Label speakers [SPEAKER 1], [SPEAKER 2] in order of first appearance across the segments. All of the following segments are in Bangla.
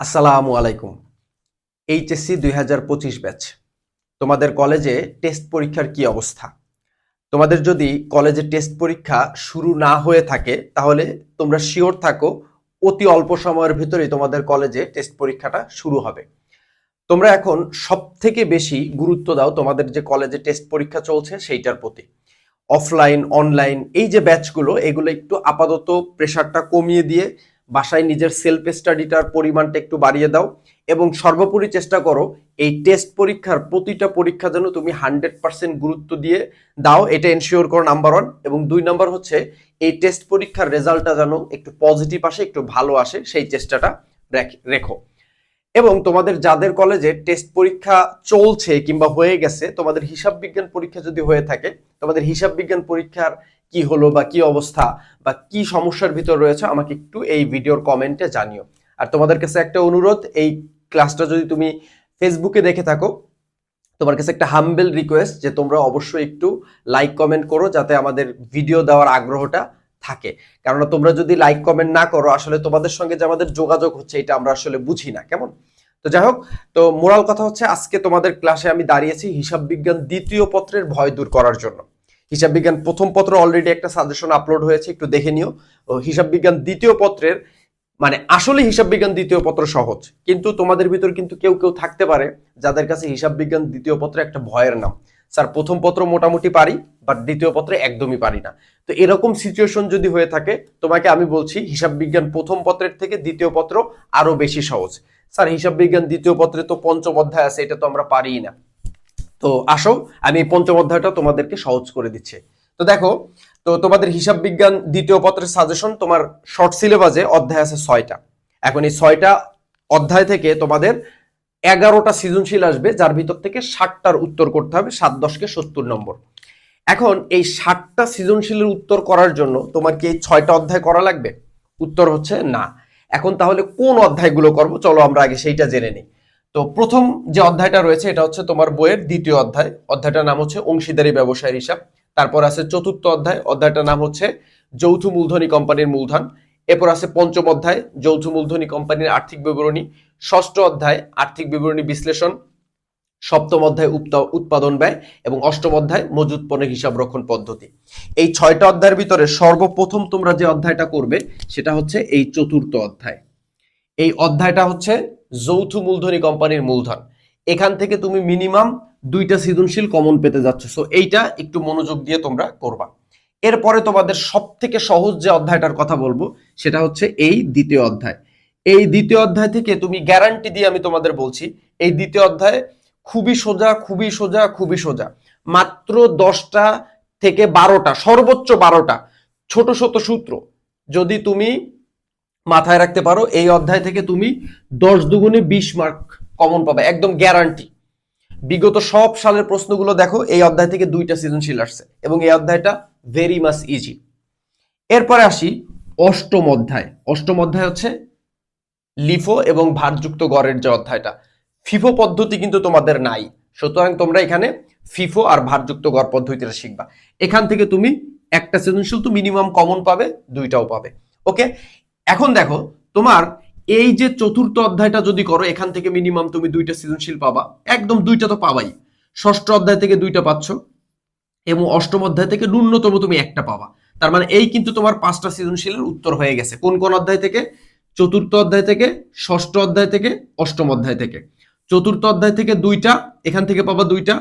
[SPEAKER 1] আসসালামু আলাইকুম। এইচএসসি দুই হাজার পঁচিশ ব্যাচ। তোমাদের কলেজে টেস্ট পরীক্ষার কি অবস্থা? তোমাদের যদি কলেজে টেস্ট পরীক্ষা শুরু না হয়ে থাকে, তাহলে তোমরা শিওর থাকো, অতি অল্প সময়ের ভিতরেই তোমাদের কলেজে টেস্ট পরীক্ষাটা শুরু হবে। তোমরা এখন সব থেকে বেশি গুরুত্ব দাও তোমাদের যে কলেজে টেস্ট পরীক্ষা চলছে সেইটার প্রতি। অফলাইন, অনলাইন, এই যে ব্যাচগুলো, এগুলো একটু আপাতত প্রেশারটা কমিয়ে দিয়ে বাসায় নিজের সেলফ স্টাডিটার পরিমাণটা একটু বাড়িয়ে দাও এবং সর্বোপরি চেষ্টা করো এই টেস্ট পরীক্ষার প্রতিটা পরীক্ষা যেন তুমি হান্ড্রেড পার্সেন্ট গুরুত্ব দিয়ে দাও, এটা এনশিওর করো নাম্বার ওয়ান এবং দুই নাম্বার হচ্ছে, এই টেস্ট পরীক্ষার রেজাল্টটা যেন একটু পজিটিভ আসে, একটু ভালো আসে, সেই চেষ্টাটা রেখ- এবং তোমাদের যাদের কলেজে টেস্ট পরীক্ষা চলছে কিংবা হয়ে গেছে, তোমাদের হিসাব বিজ্ঞান পরীক্ষা যদি হয়ে থাকে, তোমাদের হিসাব বিজ্ঞান পরীক্ষার কি হলো বা কি অবস্থা বা কি সমস্যার ভিতর রয়েছে, আমাকে একটু এই ভিডিওর কমেন্টে জানিও। আর তোমাদের কাছে একটা অনুরোধ, এই ক্লাসটা যদি তুমি ফেসবুকে দেখে থাকো, তোমার কাছে একটা হাম্বেল রিকোয়েস্ট যে তোমরা অবশ্যই একটু লাইক কমেন্ট করো যাতে আমাদের ভিডিও দেওয়ার আগ্রহটা থাকে। কেননা তোমরা যদি লাইক কমেন্ট না করো, আসলে তোমাদের সঙ্গে যে আমাদের যোগাযোগ হচ্ছে, এটা আমরা আসলে বুঝি না, কেমন? তো যাই হোক, তো মোরাল কথা হচ্ছে, আজকে তোমাদের ক্লাসে আমি দাঁড়িয়েছি হিসাব বিজ্ঞান দ্বিতীয় পত্রের ভয় দূর করার জন্য। হিসাব বিজ্ঞান প্রথম পত্র অলরেডি একটা সাজেশন আপলোড হয়েছে, একটু দেখে নিও। হিসাব বিজ্ঞান দ্বিতীয় পত্রের মানে আসলে হিসাব বিজ্ঞান দ্বিতীয় পত্র সহজ, কিন্তু তোমাদের ভিতর কিন্তু কেউ কেউ থাকতে পারে যাদের কাছে হিসাব বিজ্ঞান দ্বিতীয় পত্র একটা ভয়ের নাম। স্যার, প্রথম পত্র মোটামুটি পারি বাট দ্বিতীয় পত্রে একদমই পারি না। তো এরকম সিচুয়েশন যদি হয়ে থাকে, তোমাকে আমি বলছি, হিসাব বিজ্ঞান প্রথম পত্রের থেকে দ্বিতীয় পত্র আরও বেশি সহজ। স্যার, হিসাব বিজ্ঞান দ্বিতীয় পত্রে তো পঞ্চম অধ্যায় আছে, এটা তো আমরা পারিই না। তো আসো, আমি এই পঞ্চম অধ্যায়টা তোমাদেরকে সহজ করে দিচ্ছি। তো দেখো, তো তোমাদের হিসাব বিজ্ঞান দ্বিতীয় পত্রের সাজেশন তোমার শর্ট সিলেবাসে অধ্যায় আছে ছয়টা। এখন এই ছয়টা অধ্যায় থেকে তোমাদের এগারোটা সৃজনশীল আসবে, যার ভিতর থেকে ষাটটার উত্তর করতে হবে, সাত দশকে সত্তর নম্বর। এখন এই ষাটটা সৃজনশীলের উত্তর করার জন্য তোমার কি এই ছয়টা অধ্যায় করা লাগবে? উত্তর হচ্ছে না। এখন তাহলে কোন অধ্যায়গুলো করব? চলো আমরা আগে সেইটা জেনে নিই। তো প্রথম যে অধ্যায়টা রয়েছে, এটা হচ্ছে তোমার বইয়ের দ্বিতীয় অধ্যায়। অধ্যায়টার নাম হচ্ছে অংশীদারি ব্যবসায়ের হিসাব। তারপর আছে চতুর্থ অধ্যায়। অধ্যায়টার নাম হচ্ছে যৌথ মূলধনী কোম্পানির মূলধন। এরপর আছে পঞ্চম অধ্যায়, যৌথ মূলধনী কোম্পানির আর্থিক বিবরণী। ষষ্ঠ অধ্যায়, আর্থিক বিবরণী বিশ্লেষণ। সপ্তম অধ্যায় উৎপা- উৎপাদন ব্যয়। এবং অষ্টম অধ্যায়, মজুত পণ্যের হিসাব রক্ষণ পদ্ধতি। এই ছয়টা অধ্যায়ের ভিতরে সর্বপ্রথম তোমরা যে অধ্যায়টা করবে, সেটা হচ্ছে এই চতুর্থ অধ্যায়। এই অধ্যায়টা হচ্ছে যৌথ মূলধনী কোম্পানির মূলধন। এখান থেকে তুমি মিনিমাম দুইটা সৃজনশীল কমন পেতে যাচ্ছ। সো এইটা একটু মনোযোগ দিয়ে তোমরা করবা। এরপরে তোমাদের সব থেকে সহজ যে অধ্যায়টার কথা বলব, সেটা হচ্ছে এই দ্বিতীয় অধ্যায়। এই দ্বিতীয় অধ্যায় থেকে তুমি গ্যারান্টি দিয়ে আমি তোমাদের বলছি, এই দ্বিতীয় অধ্যায় খুবই সোজা খুবই সোজা খুবই সোজা। মাত্র দশটা থেকে বারোটা, সর্বোচ্চ বারোটা, ছোট ছোট সূত্র। যদি তুমি মাথায় রাখতে পারো, এই অধ্যায় থেকে তুমি দশ দুগুণে বিশ মার্ক কমন পাবে, একদম গ্যারান্টি বিগত সব সালের প্রশ্নগুলো দেখো, এই অধ্যায় থেকে দুইটা সৃজনশীল আসছে, এবং এই অধ্যায়টা ভেরি মাস ইজি এরপরে আসি অষ্টম অধ্যায়। অষ্টম অধ্যায় হচ্ছে লিফো এবং ভারযুক্ত গড়ের যে অধ্যায়টা। ফিফো পদ্ধতি কিন্তু তোমাদের নাই, সুতরাং তোমরা এখানে ফিফো আর ভারযুক্ত গড় পদ্ধতিটা শিখবা। এখান থেকে তুমি একটা সৃজনশীল তো মিনিমাম কমন পাবে, দুইটাও পাবে। ওকে এখন দেখো, তোমার এই যে চতুর্থ অধ্যায়টা যদি করো, এখান থেকে মিনিমাম তুমি দুইটা সৃজনশীল পাবা। একদম দুইটা তো পাবাই। ষষ্ঠ অধ্যায় থেকে দুইটা পাচ্ছ, এবং অষ্টম অধ্যায় থেকে ন্যূনতম তুমি একটা পাবা। তার মানে এই কিন্তু তোমার পাঁচটা সৃজনশীলের উত্তর হয়ে গেছে। কোন কোন অধ্যায় থেকে? চতুর্থ অধ্যায় থেকে, ষষ্ঠ অধ্যায় থেকে, অষ্টম অধ্যায় থেকে। চতুর্থ অধ্যায় থেকে দুইটা, এখান থেকে পাবা দুইটা।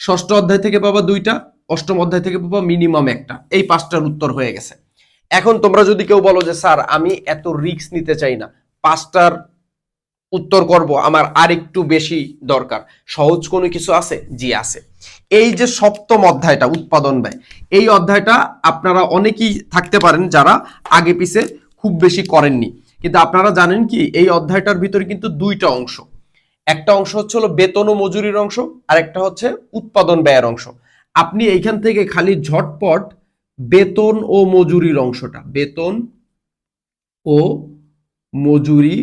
[SPEAKER 1] ষষ্ঠ অধ্যায় থেকে পাবা দুইটা, অষ্টম অধ্যায় থেকে পাবা মিনিমাম একটা। এই পাঁচটার উত্তর হয়ে গেছে। এখন তোমরা যদি কেউ বলো যে, স্যার, আমি এত রিস্ক নিতে চাই না। পাঁচটার উত্তর করব, আমার আর একটু বেশি দরকার। সহজ কোনো কিছু আছে? জি, আছে। এই যে সপ্তম অধ্যায়টা, উৎপাদন ব্যয়, এই অধ্যায়টা আপনারা অনেকেই থাকতে পারেন যারা আগে পিছে খুব বেশি করেননি। কিন্তু আপনারা জানেন কি, এই অধ্যায়টার ভিতরে কিন্তু দুইটা অংশ। একটা অংশ হচ্ছে হলো বেতন ও মজুরির অংশ আর একটা হচ্ছে উৎপাদন ব্যয়ের অংশ। আপনি এইখান থেকে খালি ঝটপট বেতন ও মজুরির অংশটা, বেতন ও মজুরি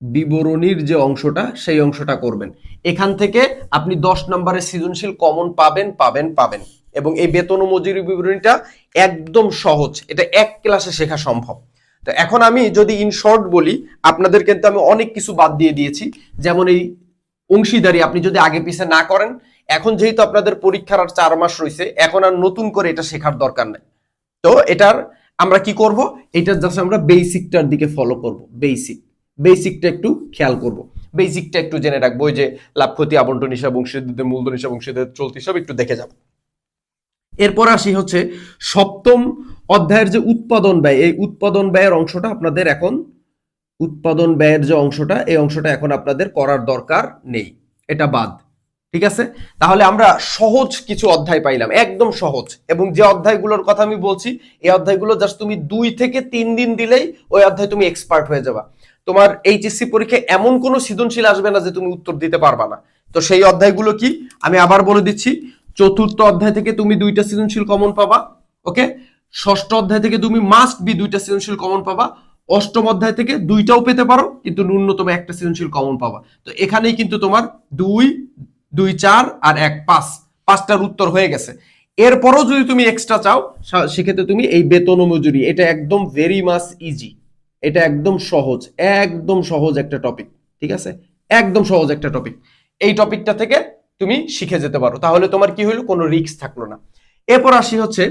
[SPEAKER 1] বিবরণীর যে অংশটা, সেই অংশটা করবেন। এখান থেকে আপনি দশ নম্বরের সৃজনশীল কমন পাবেন পাবেন পাবেন। এবং এই বেতন ও মজুরি বিবরণীটা একদম সহজ। এটা এক ক্লাসে শেখা সম্ভব। তো এখন আমি যদি ইন শর্ট বলি, আপনাদের কিন্তু আমি অনেক কিছু বাদ দিয়ে দিয়েছি। যেমন এই অংশীদারি, আপনি যদি আগে পিছে না করেন এখন যেহেতু আপনাদের পরীক্ষার আর চার মাস রয়েছে, এখন আর নতুন করে এটা শেখার দরকার নেই। তো এটার আমরা কি করব? এটার জাস্ট আমরা বেসিকটার দিকে ফলো করব বেসিক বেসিকটা একটু খেয়াল করব। বেসিকটা একটু জেনে রাখব যে লাভ ক্ষতি আবন্টন হিসাব অংশীদারদের মূলধন হিসাব অংশীদার চলতি, সব একটু দেখে যাব। এরপর আসি হচ্ছে সপ্তম অধ্যায়ের যে উৎপাদন ব্যয়। এই উৎপাদন ব্যয়ের অংশটা আপনাদের এখন, উৎপাদন ব্যয়ের যে অংশটা, এই অংশটা এখন আপনাদের করার দরকার নেই। এটা বাদ। ঠিক আছে? তাহলে আমরা সহজ কিছু অধ্যায় পাইলাম, একদম সহজ। এবং যে অধ্যায়গুলোর কথা আমি বলছি, এই অধ্যায়গুলো জাস্ট তুমি দুই থেকে তিন দিন দিলেই ওই অধ্যায় তুমি এক্সপার্ট হয়ে যাবা। তোমার এইচএসসি পরীক্ষায় এমন কোনো সৃজনশীল আসবে না যে তুমি উত্তর দিতে পারবা না। তো সেই অধ্যায়গুলো কি? আমি আবার বলে দিচ্ছি, চতুর্থ অধ্যায় থেকে তুমি দুইটা সৃজনশীল কমন পাবা ওকে ষষ্ঠ অধ্যায় থেকে তুমি মাস্ট বি দুইটা সৃজনশীল কমন পাবা, অষ্টম অধ্যায় থেকে দুইটাও পেতে পারো, কিন্তু ন্যূনতম একটা সৃজনশীল কমন পাবা। তো এখানেই কিন্তু তোমার দুই দুই, চার আর এক, পাঁচ। পাঁচটার উত্তর হয়ে গেছে। এরপরও যদি তুমি এক্সট্রা চাও সেক্ষেত্রে তুমি এই বেতন মজুরি, এটা একদম ভেরি মাস ইজি এটা একদম সহজ একদম সহজ একটা টপিক ঠিক আছে? একদম সহজ একটা টপিক এই টপিকটা থেকে তুমি শিখে যেতে পারো। তাহলে তোমার কি হইল? কোনো রিস্ক থাকল না। এরপর আসি হচ্ছে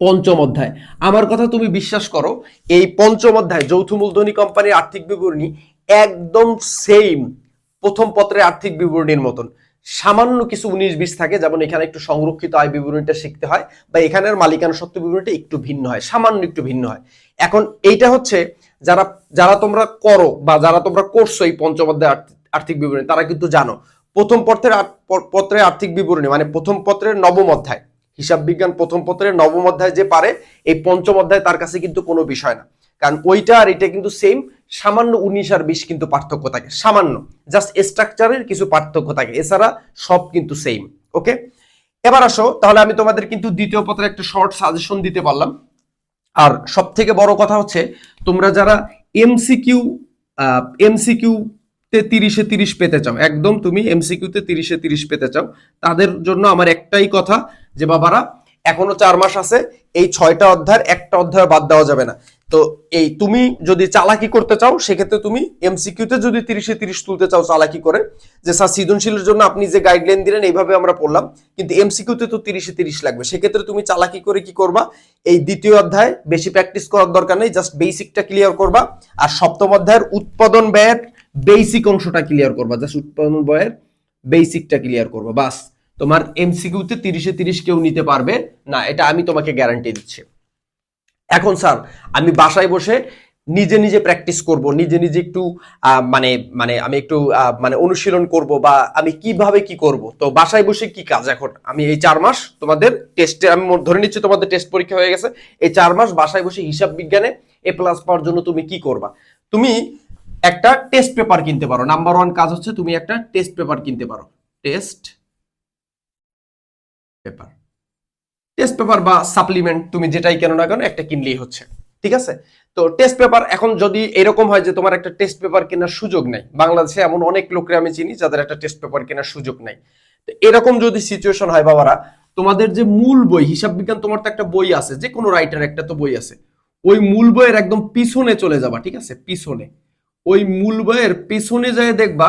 [SPEAKER 1] পঞ্চম অধ্যায়। আমার কথা তুমি বিশ্বাস করো, এই পঞ্চম অধ্যায় যৌথ মূলধনী কোম্পানির আর্থিক বিবরণী একদম সেম প্রথম পত্রে আর্থিক বিবরণীর মতন। সামান্য কিছু উনিশ বিশ থাকে, যেমন এখানে একটু সংরক্ষিত আয় বিবরণীটা শিখতে হয়, বা এখানের মালিকানা সত্ত্ব বিবরণীটা একটু ভিন্ন হয়, সামান্য একটু ভিন্ন হয়। এখন এইটা হচ্ছে, যারা যারা তোমরা করো, বা যারা তোমরা করছ এই পঞ্চম অধ্যায় আর্থিক- আর্থিক বিবরণী, তারা কিন্তু জানো। প্রথম পত্রের পত্রের আর্থিক বিবরণী মানে প্রথম পত্রের নবম অধ্যায়। হিসাব বিজ্ঞান প্রথম পত্রের নবম অধ্যায় যে পারে, এই পঞ্চম অধ্যায় তার কাছে কিন্তু কোনো বিষয় না। কারণ ওইটা আর এটা কিন্তু সেম সামান্য উনিশ আর বিশ কিন্তু পার্থক্য থাকে, সামান্য। জাস্ট স্ট্রাকচারের কিছু পার্থক্য থাকে, এছাড়া সব কিন্তু সেম ওকে এবার আসো, তাহলে আমি তোমাদের কিন্তু দ্বিতীয় পত্রে একটা শর্ট সাজেশন দিতে পারলাম। আর সব থেকে বড় কথা হচ্ছে, তোমরা যারা এমসিকিউ এমসিকিউ তে তিরিশে তিরিশ পেতে চাও, একদম তুমি এমসিকিউতে তিরিশে তিরিশ পেতে চাও, তাদের জন্য আমার একটাই কথা যে, বাবারা, এখনও চার মাস আছে, এই ছয়টা অধ্যায়ের একটা অধ্যায় বাদ দেওয়া যাবে না। তো এই তুমি যদি চালাকি করতে চাও, সেক্ষেত্রে তুমি এমসিকিউতে যদি তিরিশে তিরিশ তুলতে চাও চালাকি করে, যে স্যার সৃজনশীলের জন্য আপনি যে গাইডলাইন দিলেন, এইভাবে আমরা পড়লাম। কিন্তু এমসিকিউতে তো তিরিশে তিরিশ লাগবে। সেক্ষেত্রে তুমি চালাকি করে কি করবা? এই দ্বিতীয় অধ্যায় বেশি প্র্যাকটিস করার দরকার নেই জাস্ট বেসিকটা ক্লিয়ার করবা। আর সপ্তম অধ্যায়ের উৎপাদন ব্যয়ের বেসিক অংশটা ক্লিয়ার করবা। জাস্ট উৎপাদন ব্যয়ের বেসিকটা ক্লিয়ার করবা। বাস, তোমার এমসিকিউতে তিরিশে তিরিশ কেউ নিতে পারবে? না, এটা আমি তোমাকে গ্যারান্টি দিচ্ছি। এখন স্যার, আমি বাসায় বসে নিজে নিজে প্র্যাকটিস করব, নিজে নিজে একটু মানে মানে আমি একটু মানে অনুশীলন করব বা আমি কীভাবে কি করব। তো বাসায় বসে কি কাজ এখন? আমি এই চার মাস তোমাদের টেস্টে আমি ধরে নিচ্ছি তোমাদের টেস্ট পরীক্ষা হয়ে গেছে। এই চার মাস বাসায় বসে হিসাব বিজ্ঞানে এ প্লাস পাওয়ার জন্য তুমি কি করবা? তুমি একটা টেস্ট পেপার কিনতে পারো। নাম্বার ওয়ান কাজ হচ্ছে তুমি একটা টেস্ট পেপার কিনতে পারো। টেস্ট পেপার টেস্ট পেপার বা সাপ্লিমেন্ট তুমি যেটাই কেন না কেন একটা কিনলেই হচ্ছে, ঠিক আছে? তো টেস্ট পেপার এখন যদি এরকম হয় যে তোমার একটা টেস্ট পেপার কেনার সুযোগ নাই, বাংলাদেশে এমন অনেক লোকরে আমি চিনি যাদের একটা টেস্ট পেপার কেনার সুযোগ নাই। তো এরকম যদি সিচুয়েশন হয় বাবারা, তোমাদের যে মূল বই, হিসাব বিজ্ঞান তোমার তো একটা বই আছে, যে কোনো রাইটার একটা তো বই আছে, ওই মূল বইয়ের একদম পিছনে চলে যাবা, ঠিক আছে? পিছনে। ওই মূল বইয়ের পিছনে যায় দেখবা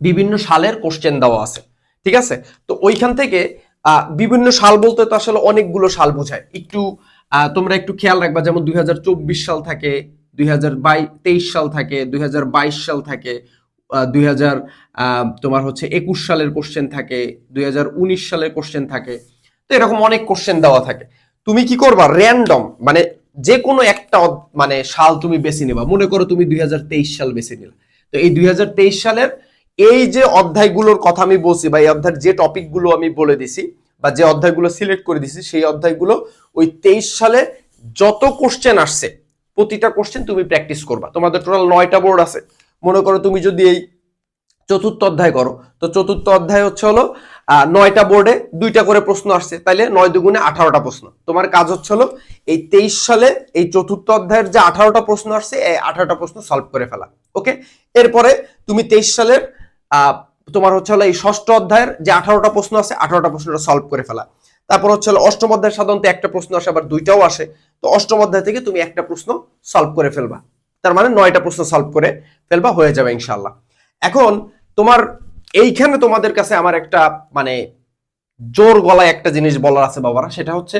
[SPEAKER 1] বিভিন্ন সালের কোশ্চেন দেওয়া আছে, ঠিক আছে? তো ওইখান থেকে বিভিন্ন সাল বলতে তো আসলে অনেকগুলো সাল বোঝায়। একটু তোমরা একটু খেয়াল রাখবা, যেমন দুই হাজার চব্বিশ সাল থাকে, দুই সাল থাকে, দুই হাজার বাইশ সাল থাকে দুই তোমার হচ্ছে একুশ সালের কোশ্চেন থাকে, দুই হাজার উনিশ সালের কোশ্চেন থাকে। তো এরকম অনেক কোশ্চেন দেওয়া থাকে। তুমি কি করবা? র্যান্ডম মানে যে কোনো একটা মানে সাল তুমি বেছে নেবা। মনে করো তুমি দুই হাজার তেইশ সাল বেছে নিলা। তো এই দুই হাজার তেইশ সালের এই যে অধ্যায়গুলোর কথা আমি বলছি বা এই অধ্যায়ের যে টপিকগুলো আমি বলে দিছি বা যে অধ্যায়গুলো সিলেক্ট করে দিছি, সেই অধ্যায়গুলো ওই তেইশ সালে যত কোশ্চেন আসছে, প্রতিটা কোশ্চেন তুমি প্র্যাকটিস করবা। তোমাদের টোটাল নয়টা বোর্ড আছে। মনে করো তুমি যদি এই চতুর্থ অধ্যায় করো, তো চতুর্থ অধ্যায় হচ্ছে হলো নয়টা বোর্ডে দুইটা করে প্রশ্ন আসছে। তাইলে নয় দুগুণে আঠারোটা প্রশ্ন। তোমার কাজ হচ্ছে হলো, এই তেইশ সালে এই চতুর্থ অধ্যায়ের যে আঠারোটা প্রশ্ন আসছে, এই আঠারোটা প্রশ্ন সলভ করে ফেলা। ওকে এরপরে তুমি তেইশ সালের তোমার হচ্ছে হলো এই ষষ্ঠ অধ্যায়ের যে আঠারোটা প্রশ্ন আছে, আঠারোটা প্রশ্নটা সলভ করে ফেলা। তারপর হচ্ছে হলো অষ্টম অধ্যায় সাধারণত একটা প্রশ্ন আসে, আবার দুইটাও আসে। তো অষ্টম অধ্যায় থেকে তুমি একটা প্রশ্ন সলভ করে ফেলবা। তার মানে নয়টা প্রশ্ন সলভ করে ফেলবা, হয়ে যাবে ইনশাল্লাহ এখন তোমার এইখানে তোমাদের কাছে আমার একটা মানে জোর গলায় একটা জিনিস বলার আছে বাবারা, সেটা হচ্ছে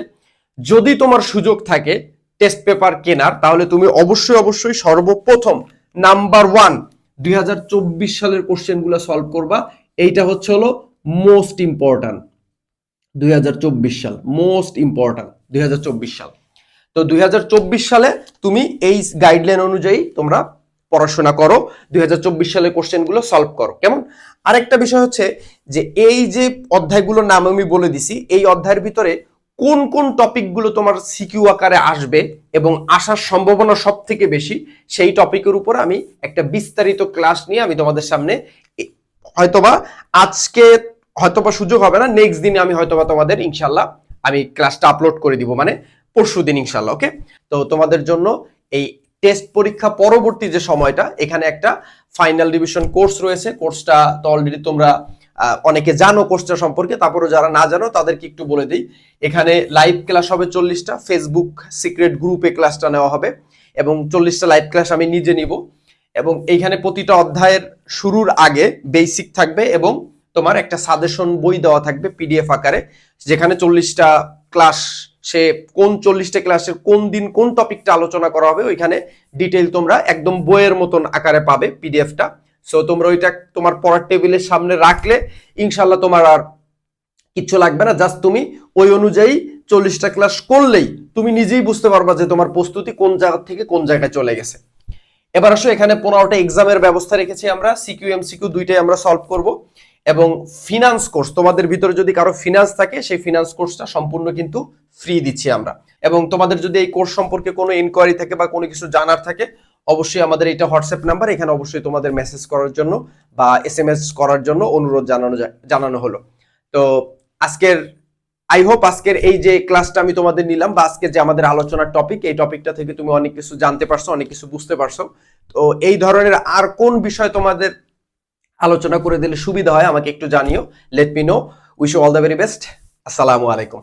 [SPEAKER 1] যদি তোমার সুযোগ থাকে টেস্ট পেপার কেনার, তাহলে তুমি অবশ্যই অবশ্যই সর্বপ্রথম নাম্বার ওয়ান দু হাজার চব্বিশ সালের কোশ্চেনগুলো সলভ করবা। এইটা হচ্ছে হলো মোস্ট ইম্পর্ট্যান্ট দুই হাজার চব্বিশ সাল মোস্ট ইম্পর্ট্যান্ট দু হাজার চব্বিশ সাল। তো দুই হাজার চব্বিশ সালে তুমি এই গাইডলাইন অনুযায়ী তোমরা পড়াশোনা করো, দুই হাজার চব্বিশ সালের কোশ্চেনগুলো সলভ করো। কেমন? আরেকটা বিষয় হচ্ছে যে এই যে অধ্যায়গুলোর নাম আমি বলে দিছি, এই অধ্যায়ের ভিতরে কোন কোন টপিকগুলো তোমার সিকিউ আকারে আসবে এবং আসার সম্ভাবনা সব থেকে বেশি, সেই টপিকের উপর আমি একটা বিস্তারিত ক্লাস নিয়ে আমি তোমাদের সামনে হয়তোবা আজকে হয়তোবা সুযোগ হবে না নেক্সট দিনে আমি হয়তোবা তোমাদের ইনশাল্লাহ আমি ক্লাসটা আপলোড করে দিব মানে পরশু দিন ইনশাল্লাহ ওকে তো তোমাদের জন্য এই টেস্ট পরীক্ষা পরবর্তী যে সময়টা, এখানে একটা ফাইনাল ডিভিশন কোর্স রয়েছে কোর্সটা তো অলরেডি তোমরা অনেকে জানো কোর্সটা সম্পর্কে তারপরে যারা না জানো, তাদেরকে একটু বলে দিই। এখানে লাইভ ক্লাস হবে চল্লিশটা ফেসবুক সিক্রেট গ্রুপে ক্লাসটা নেওয়া হবে, এবং চল্লিশটা লাইভ ক্লাস আমি নিজে নিব। এবং এইখানে প্রতিটা অধ্যায়ের শুরুর আগে বেসিক থাকবে এবং তোমার একটা সাজেশন বই দেওয়া থাকবে পিডিএফ আকারে, যেখানে চল্লিশটা ক্লাস সে কোন চল্লিশটা ক্লাসের কোন দিন কোন টপিকটা আলোচনা করা হবে, ওইখানে ডিটেইল তোমরা একদম বইয়ের মতন আকারে পাবে পিডিএফটা সো তোমরা ওইটা তোমার পড়ার টেবিলের সামনে রাখলে ইনশাল্লাহ তোমার আর কিচ্ছু লাগবে না। জাস্ট তুমি ওই অনুযায়ী চল্লিশটা ক্লাস করলেই তুমি নিজেই বুঝতে পারবা যে তোমার প্রস্তুতি কোন জায়গা থেকে কোন জায়গায় চলে গেছে। এবার আসো, এখানে পনেরোটা এক্সামের ব্যবস্থা রেখেছি আমরা। সিকিউ এমসিকিউ দুইটাই আমরা সলভ করব। এবং ফিনান্স কোর্স তোমাদের ভিতরে যদি কারও ফিনান্স থাকে, সেই ফিনান্স কোর্সটা সম্পূর্ণ কিন্তু ফ্রি দিচ্ছি আমরা। এবং তোমাদের যদি এই কোর্স সম্পর্কে কোনো ইনকোয়ারি থাকে বা কোনো কিছু জানার থাকে অবশ্যই আমাদের এটা হোয়াটসঅ্যাপ নাম্বার, এখানে অবশ্যই তোমাদের মেসেজ করার জন্য বা এস এম এস করার জন্য অনুরোধ জানানো জানানো হলো। তো আজকের আই হোপ আজকের এই যে ক্লাসটা আমি তোমাদের নিলাম বা আজকে যে আমাদের আলোচনার টপিক এই টপিকটা থেকে তুমি অনেক কিছু জানতে পারছ, অনেক কিছু বুঝতে পারছ। তো এই ধরনের আর কোন বিষয় তোমাদের আলোচনা করে দিলে সুবিধা হয় আমাকে একটু জানিও। Let me know wish all the very best আসসালামু আলাইকুম।